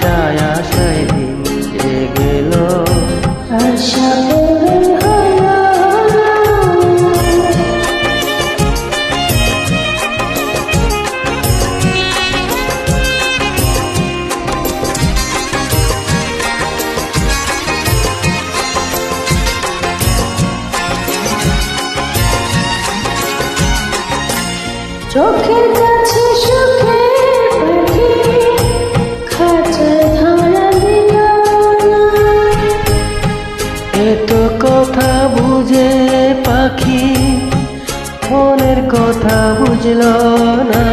আশায় আশায় দিন চোখের কাছে পাখি, মনের কথা বুঝল না।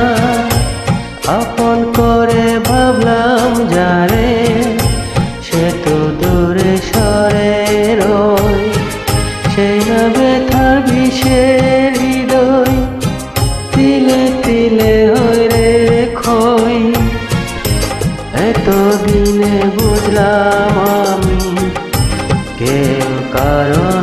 আপন করে ভাবলাম, যারে সে তো দূরে সরে রই সেই না ব্যথার বিষের হৃদয়, তিলে তিলে হয়ে রে খই এতদিনে বুঝলাম আমি, কেউ কারণ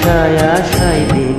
আশায় আশায়